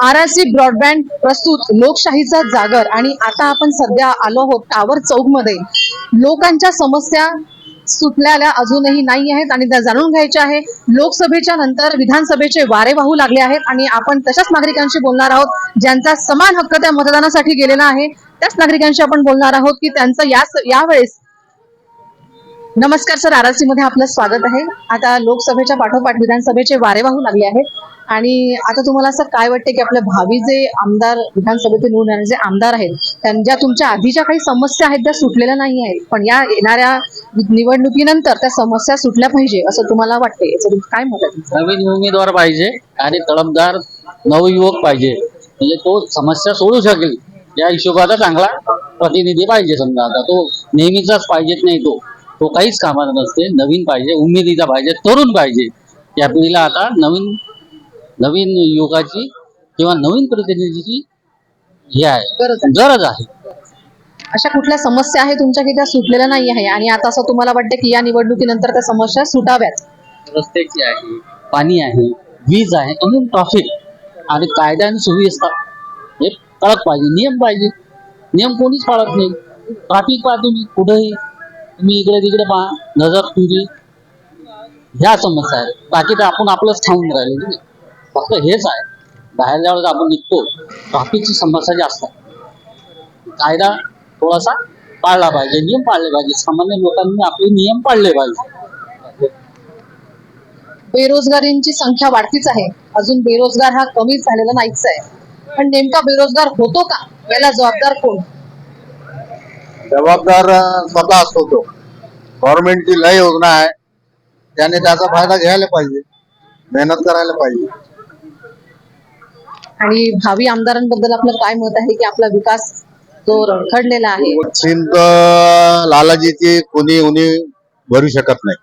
R R C broadband प्रस्तुत लोकशाहीचा जागर आणि आता आपण सध्या आलो आहोत टावर चौकमध्ये लोकांच्या समस्या सुटलेल्या अजूनही नाही आहेत आणि त्या जाणून घ्यायच्या आहे. लोकसभेच्या नंतर विधानसभेचे वारे वाहू लागले आहेत आणि आपण तशाच नागरिकांशी बोलणार आहोत ज्यांचा समान हक्क त्या मतदानासाठी गेलेला आहे. त्याच नागरिकांशी आपण बोलणार आहोत की त्यांचं या यावेळेस नमस्कार सर आरमध्ये आपलं स्वागत आहे. आता लोकसभेच्या पाठोपाठ विधानसभेचे वारे वाहू लागले आहेत. आणि आता तुम्हाला असं काय वाटते की आपल्या भावी जे आमदार विधानसभेचे निवडून येणारे जे आमदार आहेत त्यांच्या तुमच्या आधीच्या काही समस्या आहेत त्या सुटलेल्या नाही आहेत. पण या येणाऱ्या निवडणुकीनंतर त्या समस्या सुटल्या पाहिजे असं तुम्हाला वाटते याचं तुमचं काय मत आहे नवीन उमेदवार पाहिजे आणि तळमदार नवयुवक पाहिजे. म्हणजे तो समस्या सोडू शकेल. या हिशोबाचा चांगला प्रतिनिधी पाहिजे समजा. आता तो नेहमीचाच पाहिजेत नाही तो. तो काहीच कामाचा नसते. नवीन पाहिजे उमेदीचा पाहिजे तरुण पाहिजे. या पिढीला आता नवीन नवीन युवकाची किंवा नवीन प्रतिनिधीची हे आहे. गरज आहे. आहे. अशा कुठल्या समस्या आहेत तुमच्या की त्या सुटलेल्या नाही आहे आणि आता असं तुम्हाला वाटतं की या निवडणुकीनंतर त्या समस्या सुटाव्यात? रस्त्याची आहे पाणी आहे वीज आहे अजून ट्रॉफिक आणि कायदा आणि सुव्यवस्था हे कळत पाहिजे. नियम पाहिजे. नियम कोणीच पाळत नाही. ट्रॅफिक पहा तुम्ही कुठेही. तुम्ही इकडे तिकडे पहा नजर तुमची. ह्या समस्या आहेत बाकी तर आपण आपलंच ठाऊन राहिले तुम्ही फक्त हेच आहे. बाहेर ज्यावेळेस आपण निघतो ट्रॅफिकची समस्या जास्त आहे. कायदा थोडासा पाळला पाहिजे. नियम पाळले पाहिजे. सामान्य लोकांनी आपले नियम पाळले पाहिजे. बेरोजगारींची संख्या वाढतीच आहे. अजून बेरोजगार हा कमीच झालेला नाहीच आहे. पण नेमका बेरोजगार होतो का? याला जबाबदार कोण? जबाबदार स्वतः असतो तो. गव्हर्नमेंटची लय योजना आहे. त्याने त्याचा फायदा घ्यायला पाहिजे. मेहनत करायला पाहिजे. आणि भावी आमदारांबद्दल आपलं काय मत आहे की आपला विकास जो रखडलेला आहे? चिंत लालाजीची कुणी उनी भरू शकत नाही.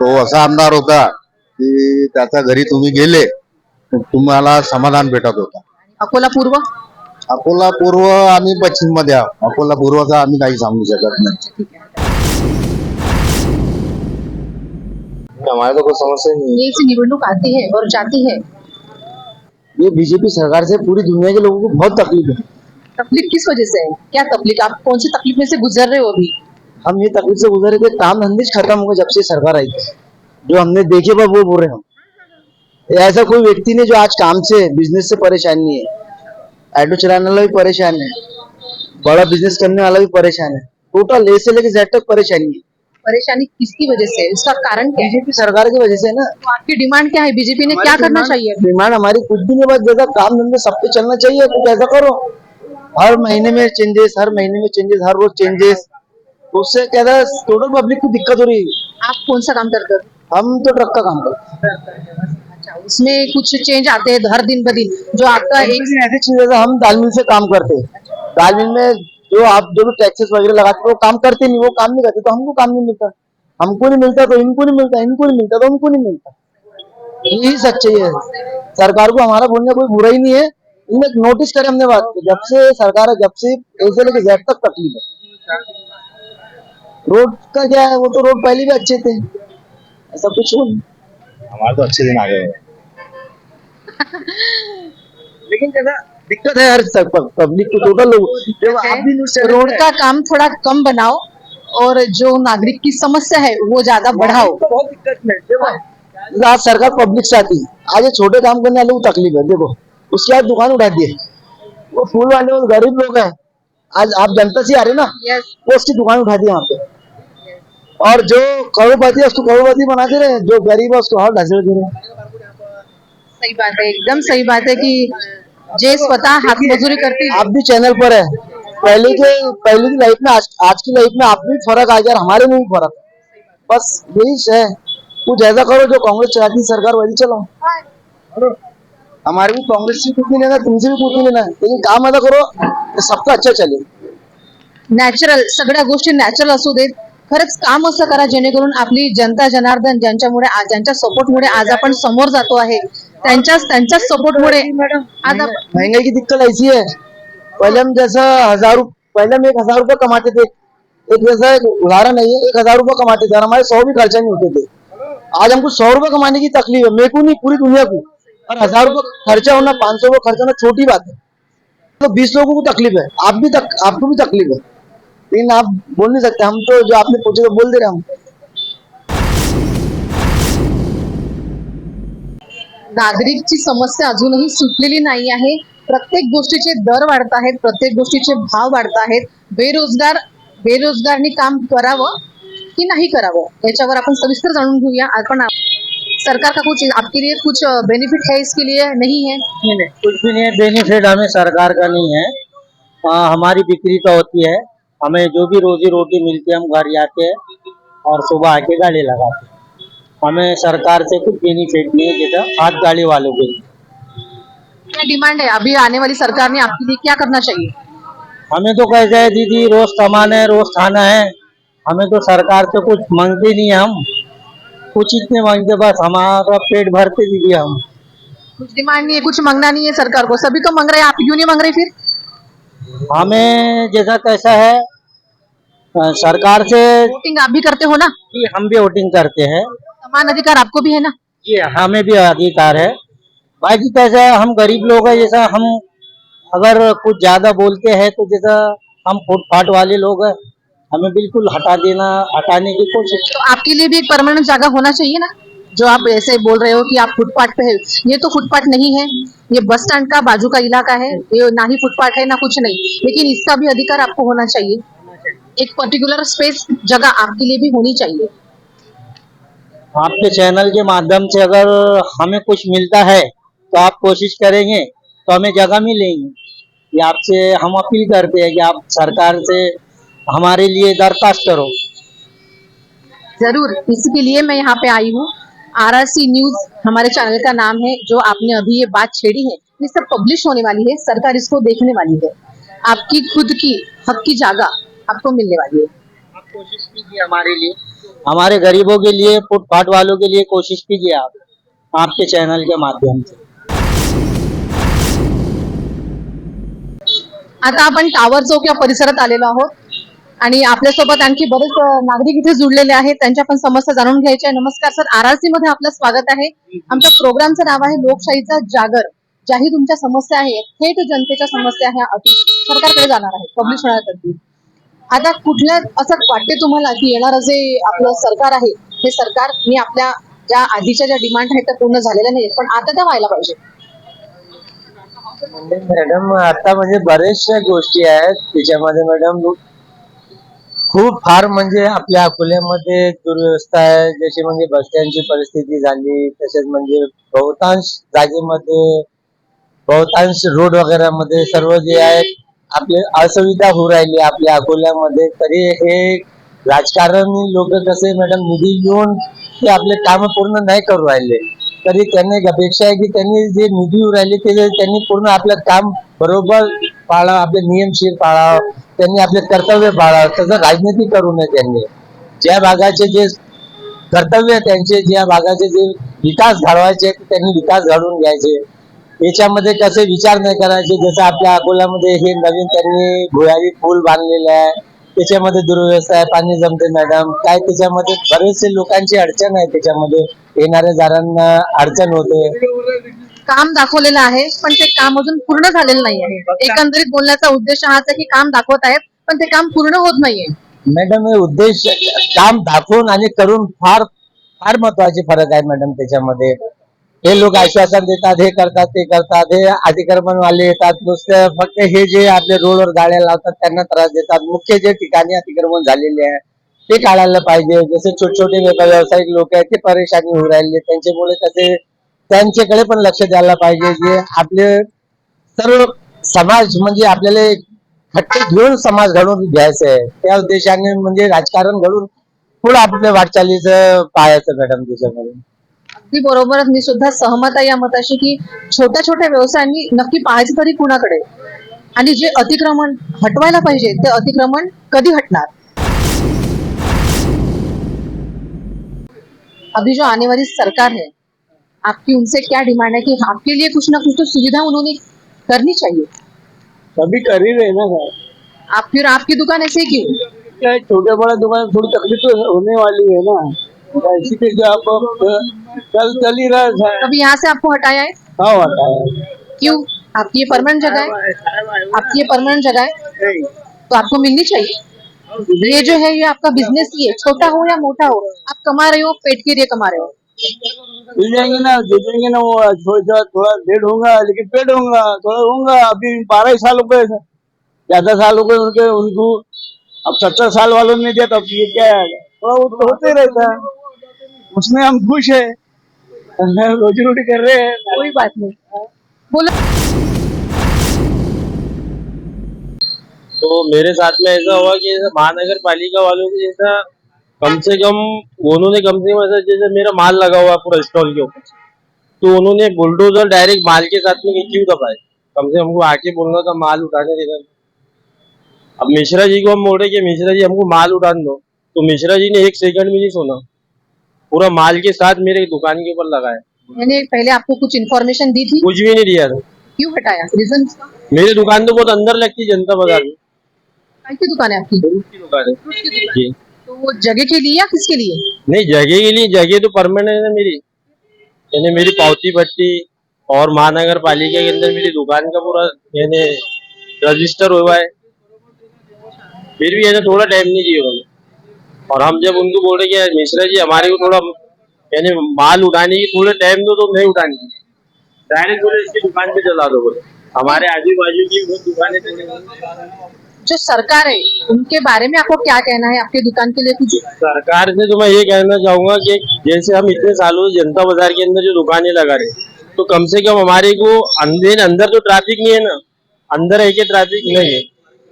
तो असा आमदार होता की त्याच्या घरी तुम्ही गेले तर तुम्हाला समाधान भेटत होता. अकोला पूर्व? अकोला पूर्व आम्ही पश्चिम मध्ये आहोत. अकोला पूर्वचा आम्ही काही सांगू शकत नाही. हमारे तो कोई समस्या ही नहीं. ये से निवडणूक आती है और जाती है है ये बीजेपी सरकार से पूरी दुनिया के लोगों को बहुत तकलीफ़ है तकलीफ़ किस वजह से है? क्या तकलीफ़? आप कौन सी तकलीफ़ में से गुजर रहे हो अभी? हम ये तकलीफ़ से गुजरे थे काम धंधे खत्म हो गए जब से सरकार आई थी। जो हमने देखे वो बोल रहे हम ऐसा कोई व्यक्ति नहीं जो आज काम से बिज़नेस से परेशान नहीं है। ऑटो चलाने वाला भी परेशान है बड़ा बिजनेस करने वाला भी परेशान है टोटल ए से लेके जेड तक परेशानी है परेशानी किसकी वजह से है? उसका कारण क्या है? बीजेपी सरकार की वजह से ना. तो आपकी डिमांड क्या है? बीजेपी ने क्या करना चाहिए? डिमांड हमारी कुछ भी नहीं बस जैसा काम धंधे सब पे चलना चाहिए कुछ ऐसा करो। हर महीने में चेंजेस हर महीने में चेंजेस हर रोज चेंजेस तो उससे क्या था टोटल पब्लिक को दिक्कत हो रही है। आप कौन सा काम करते हो? हम तो ट्रक का काम करते हैं। उसमें कुछ चेंज आते हैं हर दिन ब दिन जो आपका एक ऐसी चीज़ है हम दाल मिल से काम करते हैं। दाल मिल में जो आप जो भी टैक्सेस वगैरह लगाते वो काम करते नहीं वो काम नहीं करते तो हमको काम नहीं मिलता। हमको नहीं मिलता तो इनको नहीं मिलता इनको नहीं मिलता तो हमको नहीं मिलता। यही सच्चाई है सरकार को हमारा बोलने कोई बुरा ही नहीं है। इन्हें नोटिस करे हमने बात की जब से सरकार है जब से ऐसे लेके जेड तक तकलीफ़ है। रोड का क्या है? वो तो रोड पहले भी अच्छे थे। ऐसा कुछ हो नहीं। हमारे तो अच्छे दिन आ गए। लेकिन जैसा दिक्कत है हर पब्लिक को टोटल लोग आप भी न्यूज़ रोड का काम थोड़ा कम बनाओ और जो नागरिक की समस्या है वो ज़्यादा बढ़ाओ। तो बहुत दिक्कत है। देखो आज सरकार पब्लिक से आती है आज ये छोटे काम करने वाले को तकलीफ़ है। देखो उसके बाद दुकान उठा दिए। वो फूल वाले वो गरीब लोग हैं। आज आप जनता से आ रहे ना वो उसकी दुकान उठा दी वहाँ पे। और जो करोड़पति है उसको करोड़पति बना दे रहे हैं। जो गरीब है उसको और ढसेल दे रहे हैं। सही बात है एकदम सही बात है कि जे स्वतः हातमजुरी करते आप भी चैनल पर है। पहले के पहले की लाइफ में आज, आज की लाइफ में आप भी फर्क आ गया हमारे में भी फर्क। बस यही है। कुछ ऐसा करो जो कांग्रेस चाहती है सरकार वही चलाओ। हमारे भी कांग्रेस से कुछ नहीं लेना तुमसे भी कुछ नहीं लेना लेकिन काम ऐसा करो कि सबका अच्छा चले। नॅचरल सगळ्या गोष्टी नॅचरल असू देत। खरंच काम असं करा जेणेकरून आपली जनता जनार्दन ज्यांच्यामुळे ज्यांच्या सपोर्टमुळे आज आपण समोर जातो आहे. त्यांच्याच त्यांच्याच सपोर्टमुळे आज महँगाई की दिक्कत ऐसी है पहले हम जैसा हज़ार पहले हम एक हज़ार रुपये कमाते थे एक जैसा उदाहरण है एक हज़ार रुपये कमाते थे और हमारे सौ भी खर्चा नहीं होते थे आज हमको सौ रुपये कमाने की तकलीफ़ है मेरे को नहीं पूरी दुनिया को. और हज़ार रुपये खर्चा होना पाँच सौ रुपये खर्चा होना छोटी बात है. तो बीस लोगों को तकलीफ़ है. आप भी तक आपको भी तकलीफ़ है. लेकिन आप बोल नहीं सकते. हम तो जो आपने पूछे तो बोल दे रहे हम. नागरिकची समस्या अजूनही सुटलेली नाही आहे. प्रत्येक गोष्टीचे दर वाढत आहेत प्रत्येक गोष्टीचे भाव वाढत आहेत. बेरोजगार बेरोजगारने काम करावं की नाही करावं? याच्यावर आपण सविस्तर जाणून घेऊया. आपण सरकार का कुछ आपके लिए कुछ बेनिफिट है इसके लिए? नहीं है? नहीं नहीं कुछ भी नहीं है. बेनिफिट हमें सरकार का नहीं है. आ, हमारी बिक्री तो होती है. हमें जो भी रोजी रोटी मिलती है हम घर आते हैं और सुबह आके गाड़ी लगाते हैं। हमें सरकार से कुछ बेनिफिट नहीं है जैसा हाथ गाड़ी वालों के लिए। क्या डिमांड है? अभी आने वाली सरकार ने आपके लिए क्या करना चाहिए? हमें तो कैसे है दीदी रोज कमाना है रोज खाना है। हमें तो सरकार से कुछ मांगते नहीं है हम। कुछ इतने मांगते बस हमारा पेट भरते दीदी हम। कुछ डिमांड नहीं है कुछ मांगना नहीं है सरकार को। सभी तो मांग रहे हैं आप क्यों नहीं मांग रहे फिर? हमें जैसा कैसा है सरकार से वोटिंग आप भी करते हो ना? कि हम भी वोटिंग करते हैं। समान अधिकार आपको भी है ना? ये हमें भी अधिकार है। बाकी कैसा है हम गरीब लोग हैं जैसा हम अगर कुछ ज़्यादा बोलते हैं तो जैसा हम फुटपाथ वाले लोग हैं हमें बिल्कुल हटा देना हटाने की कोशिश तो आपके लिए भी एक परमानेंट जगह होना चाहिए ना? जो आप ऐसे बोल रहे हो कि आप फुटपाथ पे है। ये तो फुटपाथ नहीं है। ये बस स्टैंड का बाजू का इलाका है। ये ना ही फुटपाथ है ना कुछ नहीं। लेकिन इसका भी अधिकार आपको होना चाहिए। एक पर्टिकुलर स्पेस जगह आपके लिए भी होनी चाहिए। आपके चैनल के माध्यम से अगर हमें कुछ मिलता है तो आप कोशिश करेंगे तो हमें जगह मिलेंगी। ये आपसे हम अपील करते हैं कि आप सरकार से हमारे लिए दरखास्त करो। ज़रूर, इसके लिए मैं यहाँ पे आई हूँ। आरआरसी न्यूज़ हमारे चैनल का नाम है, जो आपने अभी ये बात छेड़ी है, ये सब पब्लिश होने वाली है, सरकार इसको देखने वाली है। आपकी खुद की, हक की जगह आपको मिलने वाली है। कोशिश कीजिए हमारे लिए। हमारे गरीबों के लिए फुटपाथ वालों के लिए कोशिश कीजिए आप आपके चैनल के माध्यम से। आता आपण टावर चौक या परिसरात आलेलो आहोत. आणि आपल्यासोबत आणखी बरेच नागरिक इथे जुळलेले आहेत. त्यांच्या पण समस्या जाणून घ्यायच्या आहे नमस्कार सर. आरआरसी मध्ये आपलं स्वागत आहे. आमच्या प्रोग्रामचं नाव आहे लोकशाहीचा जागर ज्याही तुमच्या समस्या आहेत. थेट जनतेच्या समस्या ह्या अति सरकारकडे जाणार आहेत. पब्लिश होणार आता कुठल्या असं वाटते तुम्हाला की येणारं जे आपलं सरकार आहे हे सरकार मी आपल्या ज्या आधीच्या ज्या डिमांड आहेत त्या पूर्ण झालेल्या नाहीत पण आता त्या व्हायला पाहिजे. मॅडम आता म्हणजे बऱ्याचशा गोष्टी आहेत. त्याच्यामध्ये मॅडम खूप फार म्हणजे आपल्या अकोल्यामध्ये दुर्व्यवस्था आहे. जशी म्हणजे बसस्टँडची परिस्थिती झाली तसेच म्हणजे बहुतांश जागेमध्ये बहुतांश रोड वगैरे मध्ये सर्व जे आहेत आपले असुविधा होऊ राहिली आपल्या अकोल्यामध्ये तरी हे राजकारणी लोक कसे मॅडम निधी घेऊन ते आपले काम पूर्ण नाही करू राहिले तरी त्यांनी एक अपेक्षा आहे की त्यांनी जे निधी राहिले ते त्यांनी पूर्ण आपलं काम बरोबर पाळावं आपले नियमशीर पाळावं त्यांनी आपले कर्तव्य पाळावं तसं राजनीती करू नये त्यांनी. ज्या भागाचे जे कर्तव्य त्यांचे ज्या भागाचे जे विकास घडवायचे त्यांनी विकास घडवून घ्यायचे. याच्यामध्ये कसे विचार नाही करायचे? जसं आपल्या अकोल्यामध्ये हे नवीन त्यांनी भुयारी पूल बांधलेला आहे. त्याच्यामध्ये दुर्व्यवस्था आहे पाणी जमते मॅडम. काय त्याच्यामध्ये? बरेचसे लोकांची अडचण आहे त्याच्यामध्ये. येणाऱ्या जाणाऱ्यांना अडचण होते. काम दाखवलेलं आहे पण ते काम अजून पूर्ण झालेलं नाही आहे. एकंदरीत बोलण्याचा उद्देश हाच आहे की काम दाखवत आहेत पण ते काम पूर्ण होत नाहीये. मॅडम हे उद्देश काम दाखवून आणि करून फार फार महत्त्वाचे फरक आहे मॅडम त्याच्यामध्ये. हे लोक आश्वासन देतात हे करतात ते करतात. हे अतिक्रमण वाले येतात. नुसतं फक्त हे जे आपले रोडवर गाड्या लावतात त्यांना त्रास देतात. मुख्य जे ठिकाणी अतिक्रमण झालेले आहे ते काढायला पाहिजे. जसे छोटे छोटे व्यावसायिक लोक आहेत ते परेशानी होऊ राहिले. त्यांच्यामुळे कसे त्यांच्याकडे पण लक्ष द्यायला पाहिजे. जे आपले सर्व समाज म्हणजे आपल्याला एक खट्टे घेऊन समाज घडवून घ्यायचं आहे. त्या उद्देशाने म्हणजे राजकारण घडून पुढे आपल्या वाटचालीचं पाहायचं मॅडम त्याच्यामध्ये अगदी बरोबरच मी सुद्धा सहमत आहे या मताशी की छोट्या छोट्या व्यवसायांनी नक्की पाहायचं तरी कुणाकडे? आणि जे अतिक्रमण हटवायला पाहिजे ते अतिक्रमण कधी हटणार? अभी जो आने वाली सरकार है आपकी उनसे क्या डिमांड है कि आपके लिए कुछ ना कुछ तो सुविधा उन्होंने करनी चाहिए। सभी कर ही रहे ना सर। आप फिर आपकी दुकान ऐसे क्यों क्या छोटे बड़े दुकान थोड़ी तकलीफ तो होने वाली है ना। इसी के जो आप चल चल ही रहा है कभी यहाँ से आपको हटाया है? हाँ होता है। क्यों? आपकी ये परमानेंट जगह है? आपकी ये परमानेंट जगह है? तो आपको मिलनी चाहिए? ये जो है ये आपका बिज़नेस ही है। छोटा हो या मोटा हो? आप कमा रहे हो पेट के लिए कमा रहे हो? मिल जाएँगे ना दे देंगे ना वो थोड़ा थोड़ा लेट होगा लेकिन पेट होगा थोड़ा होगा। अभी बारह साल हो गए ज़्यादा साल हो गए उनके उनको। अब सत्तर साल वालों ने दिया तब ये क्या है? थोड़ा वो तो होते रहता है। उसमें हम खुश है। रोजी रोटी कर रहे हैं। कोई बात नहीं। बोलो। तो मेरे साथ में ऐसा हुआ कि जैसे महानगर पालिका वालों को जैसा कम से कम उन्होंने कम से कम ऐसा जैसे मेरा माल लगा हुआ पूरा स्टॉल के ऊपर। तो उन्होंने बुलडोजर डायरेक्ट माल के साथ में क्यों दबाए? कम से कम हमको आके बोलना था माल उठाने देना अब मिश्रा जी को हम बोले कि मिश्रा जी हमको माल उठाने दो। तो मिश्रा जी ने एक सेकंड भी नहीं सुना। पूरा माल के साथ मेरे दुकान के ऊपर लगाया मैंने पहले आपको कुछ इन्फॉर्मेशन दी थी? कुछ भी नहीं दिया था। क्यों हटाया? रीजन मेरी दुकान तो बहुत अंदर लगती है जनता बाज़ार में। की दुकान है आपकी? फ्रूट की दुकान है। तो वो जगह के लिए या किसके लिए? नहीं जगह के लिए जगह तो परमानेंट है मेरी। यानी मेरी पावती पट्टी और महानगर पालिका के अंदर मेरी दुकान का पूरा यानी रजिस्टर हुआ है। फिर भी यानी थोड़ा टाइम नहीं दिया और हम जब उनको बोले कि मिश्रा जी हमारे को थोड़ा यानी माल उठाने की थोड़ा टाइम दो तो नहीं उठाने की। डायरेक्ट बोले इसकी दुकान पे चला दो बोले। हमारे आजू बाजू की वो दुकानें जो सरकार है उनके बारे में आपको क्या कहना है? आपके दुकान के लिए कुछ? सरकार से तो मैं ये कहना चाहूँगा कि जैसे हम इतने सालों से जनता बाज़ार के अंदर जो दुकानें लगा रहे तो कम से कम हमारे को अंदर अंदर तो ट्रैफ़िक नहीं है ना? अंदर है कि ट्रैफ़िक नहीं है।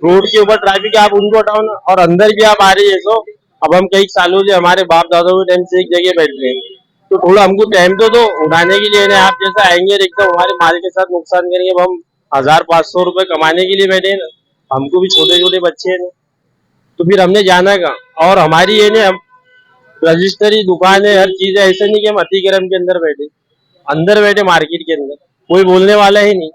रोड के ऊपर ट्रैफ़िक आप उनको हटाओ ना और अंदर भी आप आ रहे हैं सो अब हम कई सालों से हमारे बाप दादाओं के टाइम से एक जगह बैठ रहे हैं। तो थोड़ा हमको टाइम तो दो उठाने के लिए आप जैसा आएँगे एकदम हमारे माल के साथ नुकसान करेंगे। अब हम हज़ार पाँच सौ रुपए कमाने के लिए बैठे ना, हमको भी छोटे छोटे बच्चे हैं तो फिर हमने जाना का और हमारी ये ने हम रजिस्टरी दुकान है, हर चीज़ है, ऐसा नहीं कि हम अतिक्रम के अंदर बैठे। अंदर बैठे मार्केट के अंदर। कोई बोलने वाला ही नहीं।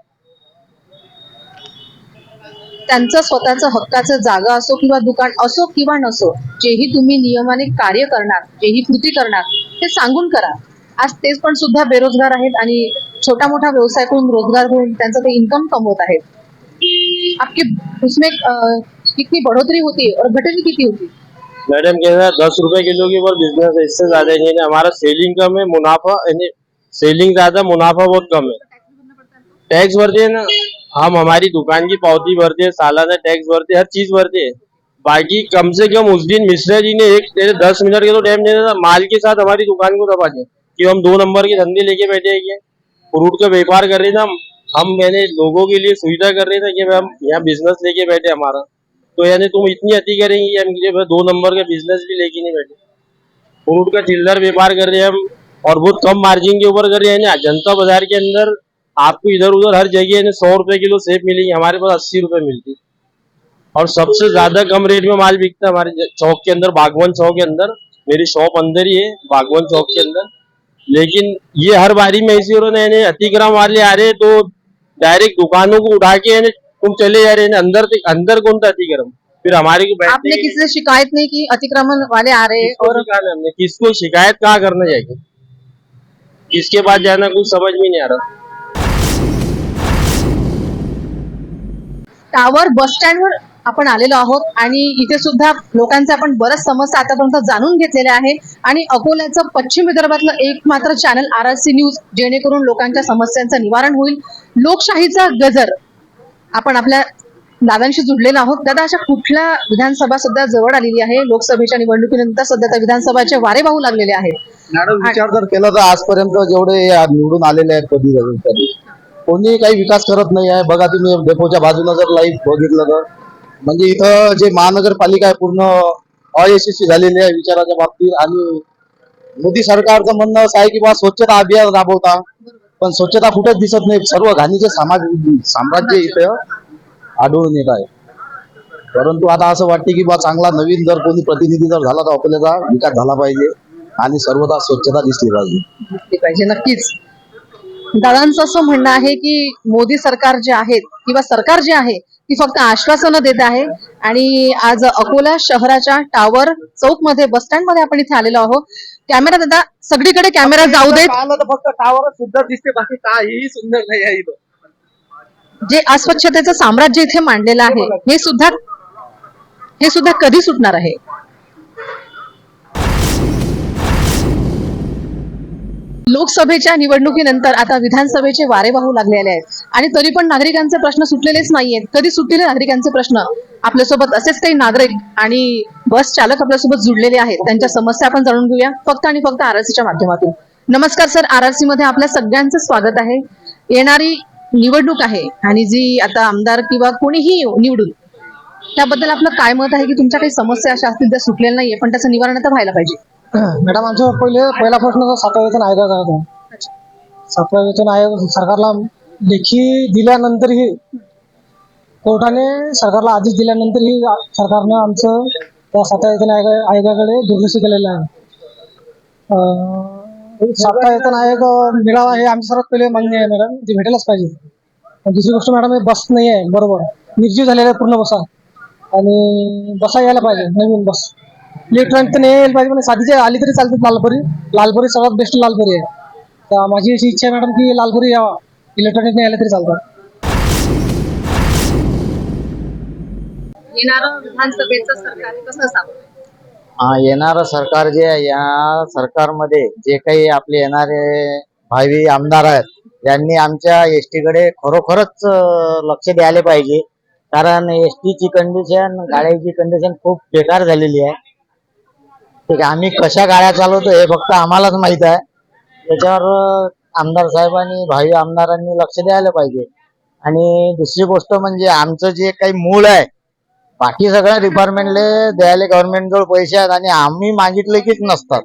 त्यांचं स्वतःचं हक्काचं जागा असो किंवा दुकान असो किंवा नसो जेही तुम्ही नियमाने कार्य करणार जेही कृती करणार ते सांगून करा. आज तेच पण सुद्धा बेरोजगार आहेत आणि छोटा मोठा व्यवसाय करून रोजगार घेऊन त्यांचं ते इन्कम कमवत आहेत. आपकी उसमें कितनी बढ़ोतरी होती है और घटनी कितनी होती? मैडम कहना दस रुपए किलो के ऊपर बिजनेस है इससे ज्यादा नहीं. है हमारा सेलिंग कम है मुनाफा यानी सेलिंग ज्यादा मुनाफा बहुत कम है टैक्स भरते है ना? हम हमारी दुकान की पावती भरते हैं, सालाना टैक्स भरते हर चीज़ भरते हैं। बाकी कम से कम उस दिन मिश्रा जी ने एक, तेरे दस मिनट के तो टाइम देना था, माल के साथ हमारी दुकान को दबा दिया। कि हम दो नंबर के धंधे लेके बैठे हैं फ्रूट का व्यापार कर रहे थे हम। हम मैंने लोगों के लिए सुविधा कर रहे थे कि हम यहाँ बिज़नेस लेके बैठे हमारा। तो यानी तुम इतनी अति करेंगे हम दो नंबर का बिज़नेस भी लेके नहीं बैठे। फ्रूट का चिल्लर व्यापार कर रहे हैं हम और बहुत कम मार्जिन के ऊपर कर रहे हैं। जनता बाज़ार के अंदर आपको इधर उधर हर जगह सौ रुपए किलो सेब मिलेगी हमारे पास अस्सी रुपए मिलती। और सबसे ज़्यादा कम रेट में माल बिकता है हमारे चौक के अंदर बागवान चौक के अंदर। मेरी शॉप अंदर ही है बागवान चौक के अंदर। लेकिन ये हर बारी में है यानी अतिक्रम वाले आ रहे तो डायरेक्ट दुकानों को उठा के तुम चले जा रहे हैं अंदर अंदर कौन था अतिक्रम फिर हमारे को आपने किसी से शिकायत नहीं की अतिक्रमण वाले आ रहे हैं और हमने किसको शिकायत कहाँ करना जाएगी? किसके पास जाना कुछ समझ में नहीं आ रहा। टावर बस स्टँडवर आपण आलेलो आहोत आणि इथे सुद्धा लोकांचे आपण बऱ्याच समस्या आतापर्यंत जाणून घेतलेल्या आहे आणि अकोल्याचं पश्चिम विदर्भातलं एक मात्र channel R R C news जेणेकरून लोकांच्या समस्यांचं निवारण होईल. लोकशाहीचा गजर आपण आपल्या दादांशी जुडलेलो आहोत. दादा अशा कुठल्या विधानसभा सध्या जवळ आलेली आहे? लोकसभेच्या निवडणुकीनंतर सध्या त्या विधानसभाचे वारे वाहू लागलेले आहेत. मॅडम विचार जर केला तर आजपर्यंत जेवढे निवडून आलेले आहेत कधी कधी कोणी काही विकास करत नाही आहे. बघा तुम्ही डेपोच्या बाजूला जर लाईफ बघितलं तर. म्हणजे इथं जे महानगरपालिका आहे पूर्ण अयशस्वी झालेली आहे विचाराच्या बाबतीत. आणि मोदी सरकारचं म्हणणं असं आहे की बा स्वच्छता अभियान राबवता. पण स्वच्छता कुठेच दिसत नाही. सर्व घाणीचे समाज साम्राज्य इथं आढळून येत आहे. परंतु आता असं वाटते की बा चांगला नवीन जर कोणी प्रतिनिधी जर झाला तर अकोल्याचा विकास झाला पाहिजे. आणि सर्वदा स्वच्छता दिसली पाहिजे. दिसली पाहिजे. नक्कीच. दादांचं असं म्हणणं आहे की मोदी सरकार जे आहेत किंवा सरकार जे आहे ती फक्त आश्वासनं देत आहे. आणि आज अकोला शहराच्या टावर चौकमध्ये बस स्टँडमध्ये आपण इथे आलेलो आहोत. कॅमेरा दादा सगळीकडे कॅमेरा जाऊ देत. फक्त टावर सुद्धा दिसते बाकी काहीही सुंदर नाही आहे जे अस्वच्छतेचं साम्राज्य इथे मांडलेलं आहे हे सुद्धा हे सुद्धा कधी सुटणार आहे? लोकसभेच्या निवडणुकीनंतर आता विधानसभेचे वारे वाहू लागलेले आहेत. आणि तरी पण नागरिकांचे प्रश्न सुटलेलेच नाहीयेत. कधी सुटलेले नागरिकांचे प्रश्न? आपल्यासोबत असेच काही नागरिक आणि बस चालक आपल्यासोबत जुडलेले आहेत. त्यांच्या समस्या आपण जाणून घेऊया. फक्त आणि फक्त आरआरसीच्या माध्यमातून. नमस्कार सर. आरआरसी मध्ये आपल्या सगळ्यांचं स्वागत आहे. येणारी निवडणूक आहे आणि जी आता आमदार किंवा कोणीही निवडून त्याबद्दल आपलं काय मत आहे की तुमच्या काही समस्या अशा असतील त्या सुटलेल्या नाहीये पण त्याचं निवारण आता व्हायला पाहिजे? मॅडम आमच्या पहिले पहिला प्रश्न जो सातवा वेतन आयोगाचा होता. सातवा वेतन आयोग सरकारला लेखी दिल्यानंतरही कोर्टाने सरकारला आदेश दिल्यानंतरही सरकारनं आमचं त्या सातव्या वेतन आयोग आयोगाकडे दुर्लक्ष केलेलं आहे. अं, सातवा वेतन आयोग मिळावा हे आमची सर्वात पहिले मागणी आहे मॅडम. ते भेटायलाच पाहिजे. दुसरी गोष्ट मॅडम हे बस नाही आहे बरोबर. निर्जीव झालेल्या आहे पूर्ण बसा. आणि बसा यायला पाहिजे नवीन बस. इलेक्ट्रॉनिक तर नाही यायला पाहिजे पण साधीचे आली तरी चालते लालपरी. लालपरी सगळ्यात बेस्ट लालपरी आहे. तर माझी अशी इच्छा आहे मॅडम की लालपरी यावा इलेक्ट्रॉनिक नाही आले तरी चालतं येणारं विधानसभेचं सरकार कसं असावं हा येणारं सरकार जे आहे या सरकारमध्ये जे काही आपले येणारे भावी आमदार आहेत यांनी आमच्या एसकडे खरोखरच अं, लक्ष द्यायला पाहिजे. कारण एस ची कंडिशन गाड्याची कंडिशन खूप बेकार झालेली आहे. ठीक आहे. आम्ही कशा गाड्या चालवतो हे फक्त आम्हालाच माहीत आहे. त्याच्यावर आमदार साहेबांनी भावी आमदारांनी लक्ष द्यायला पाहिजे. आणि दुसरी गोष्ट म्हणजे आमचं जे काही मूळ आहे बाकी सगळ्या डिपार्टमेंटले द्यायला गव्हर्नमेंट जवळ पैसे आहेत आणि आम्ही मागितले कीच नसतात.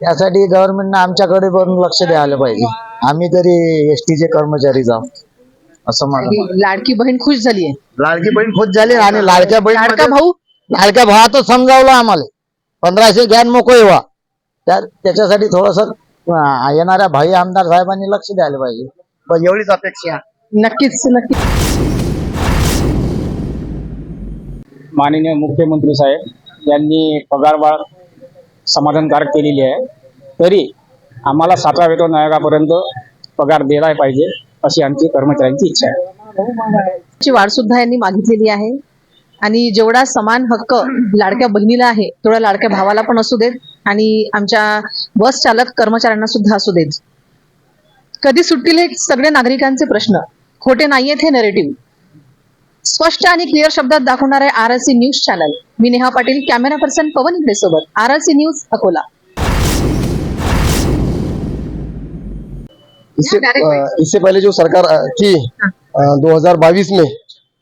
त्यासाठी गव्हर्नमेंटनं आमच्याकडे पण लक्ष द्यायला पाहिजे. आम्ही तरी एस चे कर्मचारी जाऊ. असं मला लाडकी बहीण खुश झालीये. लाडकी बहीण खुश झाली आणि लाडक्या बहीण लाडका भाऊ लाडक्या भावातच समजावलं आम्हाला. पंधराशे घ्यान मोकळे व्हा त्या त्याच्यासाठी थोडस येणाऱ्या भाई आमदार साहेबांनी लक्ष द्यायला पाहिजे. बस एवढीच अपेक्षा. नक्कीच नक्कीच. माननीय मुख्यमंत्री साहेब यांनी पगारवाढ समाधानकारक केलेली आहे. तरी आम्हाला सातव्या वेतन आयोगापर्यंत पगार दिला पाहिजे अशी आमची कर्मचाऱ्यांची इच्छा आहे. ची वाढ सुद्धा यांनी मागितलेली आहे. आणि जेवढा समान हक्क लाडक्या बहिणीला आहे तेवढा लाडक्या भावाला पण असू देत आणि आमच्या बस चालक कर्मचाऱ्यांना सुद्धा असू देत. कधी सुटतील हे सगळे नागरिकांचे प्रश्न. खोटे नाहीयेत हे नरेटिव्ह स्पष्ट आणि क्लिअर शब्दात दाखवणार आहे आर सी न्यूज चॅनल. मी नेहा पाटील कॅमेरा पर्सन पवन इंगळे सोबत. R C news Akola. इससे इससे पहले जो सरकार थी दो हजार बाईस में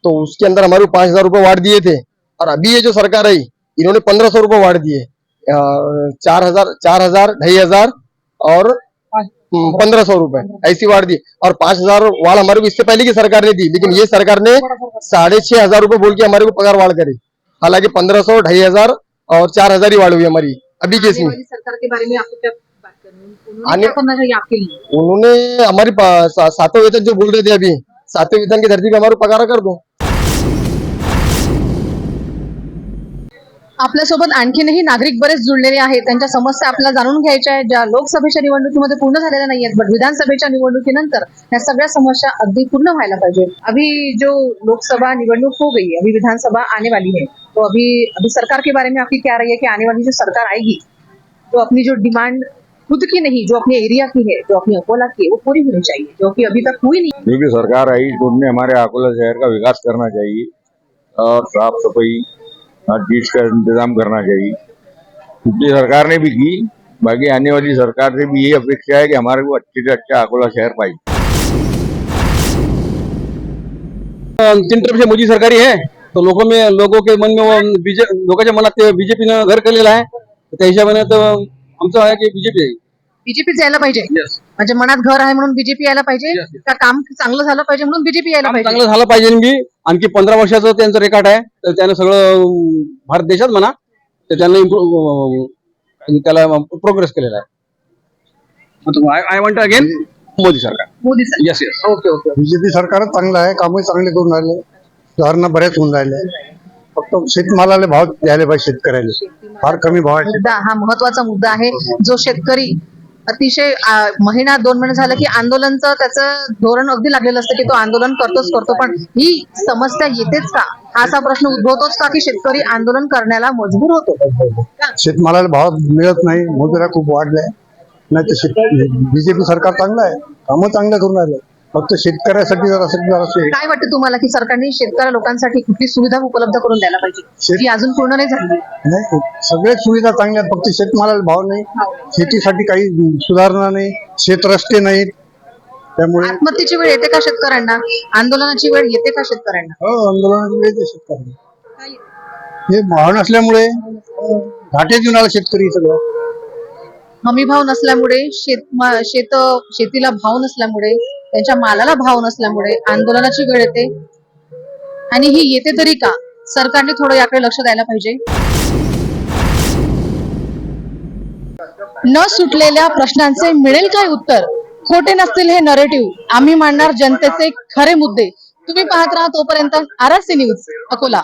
तो उसके अंदर हमारे पाँच हज़ार रूपए वार्ड दिए थे। और अभी ये जो सरकार आई इन्होंने पंद्रह सौ रुपये वार्ड दिए। चार हज़ार चार हज़ार ढाई हज़ार और पंद्रह सौ रुपये ऐसी वार्ड दी। और पाँच हज़ार वार्ड हमारे को इससे पहले की सरकार ने दी लेकिन ये सरकार ने साढ़े छह हज़ार रुपये बोल के हमारे को पगार वार्ड करी। हालाँकि पंद्रह सौ ढाई हज़ार और चार हज़ार ही वार्ड हुई हमारी अभी के इसमें सरकार के बारे में आपको क्या उन्होंने हमारी सातों वेतन जो बोल रहे थे अभी सातवें वेतन की धरती पे हमारे पगार कर दो। आपल्यासोबत आणखीनही नागरिक बरेच जुळलेले आहेत. त्यांच्या समस्या आपल्याला जाणून घ्यायच्या आहेत. ज्या लोकसभेच्या निवडणुकीमध्ये पूर्ण झालेल्या नाहीयेत बट विधानसभेच्या निवडणुकीनंतर या सगळ्या समस्या अगदी पूर्ण व्हायला पाहिजे अभी जो लोकसभा निवडणूक हो गई है अभी विधानसभा आने वाली है तो अभी अभी सरकार के बारे में आपकी क्या रही है कि आने वाली जो सरकार आएगी तो अपनी जो डिमांड खुद की नहीं जो अपने एरिया की है जो अपने अकोला की है वो पूरी होनी चाहिए जो कि अभी तक हुई नहीं। क्योंकि सरकार आई तो उन्हें हमारे अकोला शहर का विकास करना चाहिए और साफ सफाई चीज का इंतजाम करना चाहिए पिछली सरकार ने भी की बाकी आने वाली सरकार से भी यही अपेक्षा है कि हमारे को अच्छे से अच्छा अकोला शहर पाहिजे. तीन तरफ से मोदी सरकारी है तो लोगों में लोगों के मन में वो बीजे लोकांच्या मनात बीजेपीनं घर केलेलं आहे. त्या हिशोबाने तर आमचं आहे की बीजेपी बीजेपी यायला पाहिजे. म्हणजे मनात घर आहे म्हणून बीजेपी यायला पाहिजे. का काम चांगलं झालं पाहिजे म्हणून बीजेपी यायला पाहिजे? चांगलं झालं पाहिजे बी. आणखी पंधरा वर्षाचं त्यांचं रेकॉर्ड आहे. तर त्यानं सगळं भारत देशात म्हणा तर त्यानं इम्प्रूव्ह त्याला प्रोग्रेस केलेला आहे. आय वॉन्ट अगेन मोदी सरकार. Modi sir yes yes okay okay BJP सरकारच चांगलं आहे कामही चांगले करून राहिले. सुधारणा बऱ्याच होऊन राहिले. फक्त शेतमालाला भाव द्यायला पाहिजे शेतकऱ्याला. फार कमी भाव आहे हा महत्त्वाचा मुद्दा आहे. जो शेतकरी अतिशय महिना दोन महिने झालं की आंदोलनचं त्याचं धोरण अगदी लागलेलं असतं की तो आंदोलन करतोच करतो. पण ही समस्या येतेच का? हा असा प्रश्न उद्भवतोच का की शेतकरी आंदोलन करण्याला मजबूर होतो? शेतमालाला भाव मिळत नाही मजुऱ्या खूप वाढल्या. नाही तर बीजेपी सरकार चांगलं आहे कामं चांगलं करून राहिलं. फक्त शेतकऱ्यासाठी जरा जरा काय वाटतं तुम्हाला की सरकारने शेतकऱ्या लोकांसाठी कुठली सुविधा उपलब्ध करून द्यायला पाहिजे? शेत- जी अजून पूर्ण नाही झाली. नाही सगळ्याच सुविधा चांगल्या आहेत. फक्त शेतमालाला भाव नाही. शेतीसाठी काही सुधारणा नाही. शेत रस्ते नाहीत. त्यामुळे आत्महत्येची वेळ येते का शेतकऱ्यांना? आंदोलनाची वेळ येते का शेतकऱ्यांना? हो आंदोलनाची वेळ येते शेतकऱ्यांना. हे भाव नसल्यामुळे घाटे देऊन आला शेतकरी सगळं. हमी भाव नसल्यामुळे शेत शेत शेतीला भाव नसल्यामुळे त्यांच्या मालाला भाव नसल्यामुळे आंदोलनाची वेळ येते. आणि ही येते तरी का? सरकारने थोडं याकडे लक्ष द्यायला पाहिजे. न सुटलेल्या प्रश्नांचे मिळेल काय उत्तर? खोटे नसतील हे नरेटिव्ह आम्ही मांडणार जनतेचे खरे मुद्दे. तुम्ही पाहत राहा तोपर्यंत आर न्यूज अकोला.